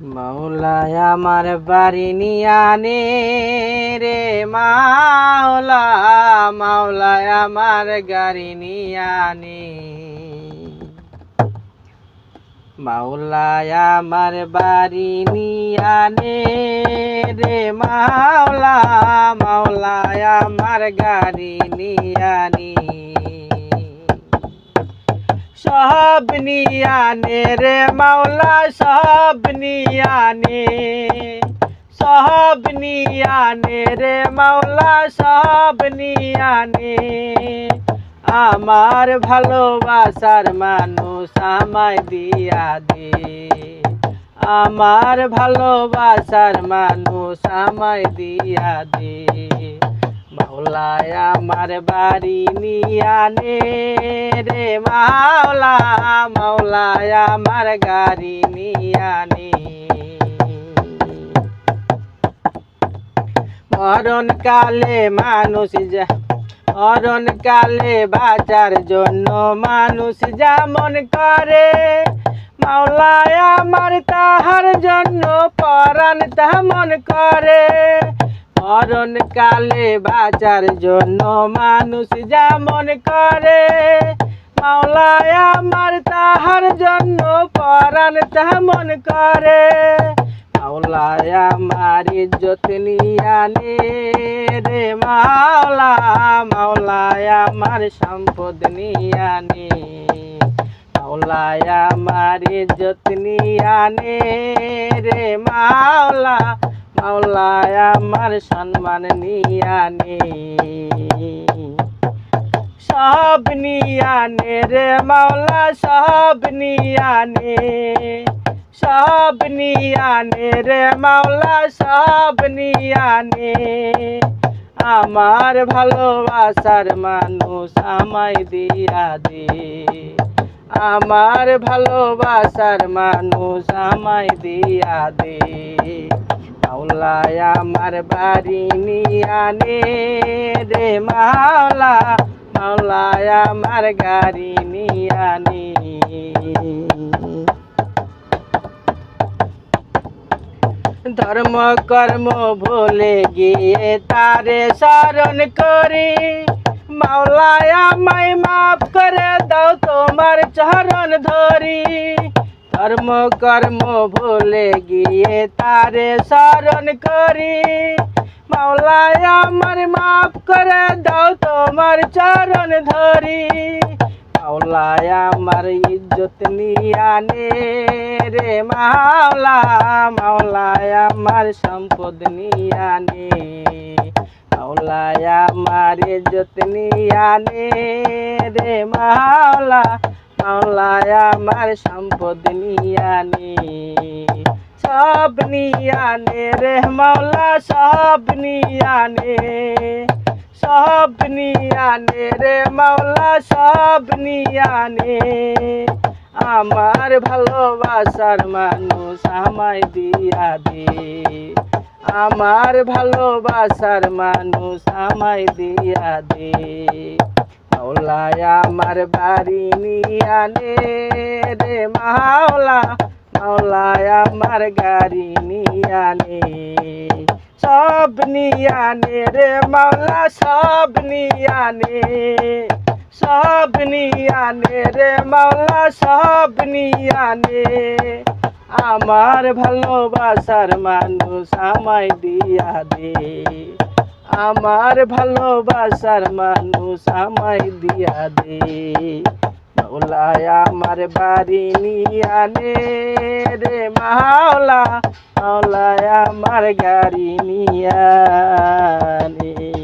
মাওলায় আমার বাড়ি নিয়ানে রে মাওলা মাওলায় আমার গাড়ি নিয়ানে মাওলায় আমার বাড়ি নিয়ানে রে মাওলা মাওলায় আমার গাড়ি নিয়ানে সব নিয়ানে রে মাওলা সব নিয়ানে। সব নিয়ানে রে মাওলা সব নিয়ানে। আমার ভালোবাসার মানুষ আমায় দিয়া দে। আমার ভালোবাসার মানুষ আমায় দিয়া দে। মাওলায় আমার বাড়ি নিয়ানে রে মাওলা, মাওলায় আমার গাড়ি নিয়ানে মরণ কালে মানুষ যা মরণ কালে বাঁচার জন্য মানুষ যেমন করে। মাওলায় আমার তাহার জন্য পরাণ তেমন করে। মরণ কালে বাঁচার জন্য মানুষ যেমন করে, মাওলায় আমার তাহার জন্য পরাণ তেমন করে। মাওলায় আমার ইজ্জত রে মাওলা, মাওলায় আমার সম্পদ নিয়ানে মাওলায় আমার ইজ্জত রে মাওলা মাওলায় আমার সম্মান নিয়ানে সব নিয়ানে রে মাওলা, সব নিয়ানে সব নিয়ানে রে মাওলা, সব নিয়ানে আমার ভালোবাসার মানুষ আমায় দিয়া দে। আমার ভালোবাসার মানুষ আমায় দিয়া দে। মাওলায় আমার বাড়ি নিয়ানে রে মাওলা, মাওলায় আমার গাড়ি নিয়ানে ধর্ম কর্ম ভুলে গিয়ে তারে স্মরণ করি। মাওলায় আমায় মাফ করে দাও তোমার চরণ ধরি। ধর্ম কর্ম ভুলে গিয়ে তারে স্মরণ করি। মাওলায় আমার মাফ করে দাও তোমার চরণ ধরি। মাওলায় আমার ইজ্জত নিয়ানে রে মাওলা। মাওলায় আমার সম্পদ নিয়ানে মাওলায় আমার ইজ্জত নিয়ানে রে মাওলা। মাওলায় আমার সম্পদ নিয়ানে সব নিয়ানে রে মাওলা, সব নিয়ানে সব নিয়ানে রে মাওলা, সব নিয়ানে আমার ভালোবাসার মানুষ আমায় দিয়া দে, আমার ভালোবাসার মানুষ আমায় দিয়া দে। মাওলায় আমার বাড়ি নিয়ানে রে মাওলা। মাওলায় আমার গাড়ি নিয়ানে সব নিয়ানে রে মাওলা, সব নিয়ানে সব নিয়ানে রে মাওলা, সব নিয়ানে আমার ভালোবাসার মানুষ আমায় দিয়া দে। আমার ভালোবাসার মানুষ আমায় দিয়া দে। আমার বাড়ি নিয়ানে রে মাওলা। মাওলায় আমার গাড়ি নিয়ানে